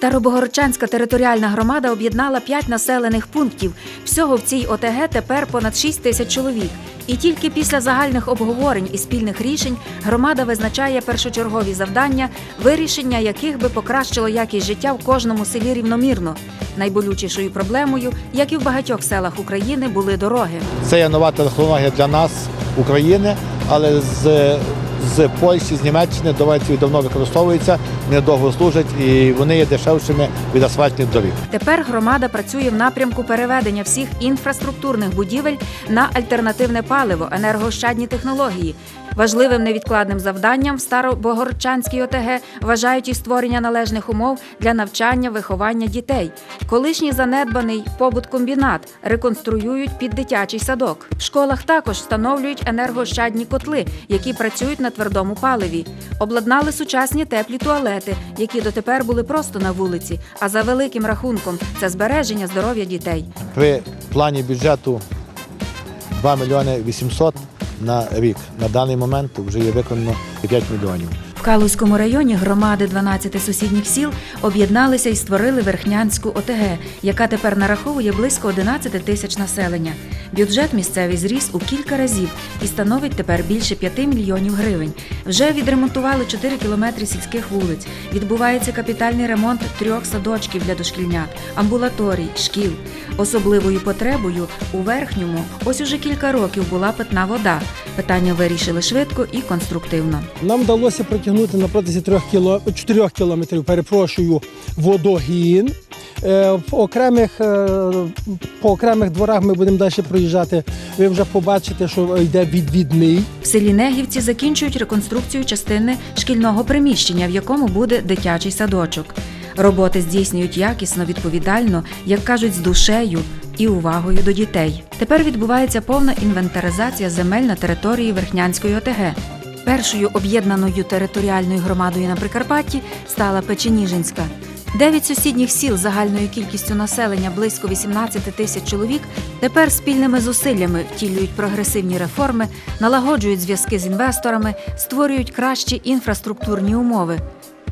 Старобогородчанська територіальна громада об'єднала 5 населених пунктів. Всього в цій ОТГ тепер понад 6 тисяч чоловік. І тільки після загальних обговорень і спільних рішень громада визначає першочергові завдання, вирішення яких би покращило якість життя в кожному селі рівномірно. Найболючішою проблемою, як і в багатьох селах України, були дороги. Це є нова технологія для нас, України, але з, з Польщі, з Німеччини давайте давно використовуються, вони довго служать і вони є дешевшими від асфальтних доріг. Тепер громада працює в напрямку переведення всіх інфраструктурних будівель на альтернативне паливо, енергоощадні технології. Важливим невідкладним завданням в Старобогородчанській ОТГ вважають і створення належних умов для навчання, виховання дітей. Колишній занедбаний побут-комбінат реконструюють під дитячий садок. В школах також встановлюють енергоощадні котли, які працюють на твердому паливі. Обладнали сучасні теплі туалети, які дотепер були просто на вулиці. А за великим рахунком це збереження здоров'я дітей. При плані бюджету 2 мільйони 800 на рік. На даний момент вже є виконано 5 мільйонів. В Калузькому районі громади 12 сусідніх сіл об'єдналися і створили Верхнянську ОТГ, яка тепер нараховує близько 11 тисяч населення. Бюджет місцевий зріс у кілька разів і становить тепер більше 5 мільйонів гривень. Вже відремонтували 4 кілометри сільських вулиць. Відбувається капітальний ремонт трьох садочків для дошкільнят, амбулаторій, шкіл. Особливою потребою у верхньому ось уже кілька років була питна вода. Питання вирішили швидко і конструктивно. Нам вдалося протягнути на протязі 3 кіло... 4 кілометрів, перепрошую, водогін. Е, В окремих, е, по окремих дворах ми будемо далі проїжджати. Ви вже побачите, що йде відвідний. В селі Негівці закінчують реконструкцію частини шкільного приміщення, в якому буде дитячий садочок. Роботи здійснюють якісно, відповідально, як кажуть, з душею і увагою до дітей. Тепер відбувається повна інвентаризація земель на території Верхнянської ОТГ. Першою об'єднаною територіальною громадою на Прикарпатті стала Печеніжинська. Дев'ять сусідніх сіл загальною кількістю населення близько 18 тисяч чоловік тепер спільними зусиллями втілюють прогресивні реформи, налагоджують зв'язки з інвесторами, створюють кращі інфраструктурні умови.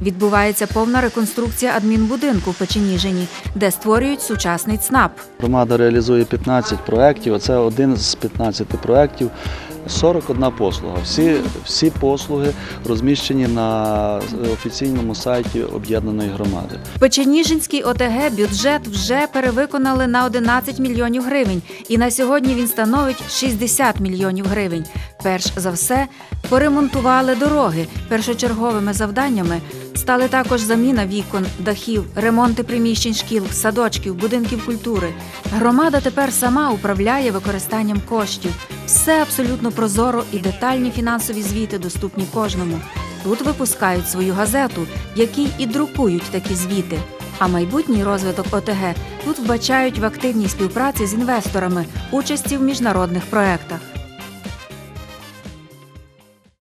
Відбувається повна реконструкція адмінбудинку в Печеніжині, де створюють сучасний ЦНАП. Громада реалізує 15 проєктів. Оце один з 15 проєктів. 41 послуга. Всі, всі послуги розміщені на офіційному сайті об'єднаної громади. В Печеніжинській ОТГ бюджет вже перевиконали на 11 мільйонів гривень, і на сьогодні він становить 60 мільйонів гривень. Перш за все, поремонтували дороги. Першочерговими завданнями стали також заміна вікон, дахів, ремонти приміщень шкіл, садочків, будинків культури. Громада тепер сама управляє використанням коштів. Все абсолютно прозоро і детальні фінансові звіти доступні кожному. Тут випускають свою газету, якій і друкують такі звіти. А майбутній розвиток ОТГ тут вбачають в активній співпраці з інвесторами, участі в міжнародних проектах.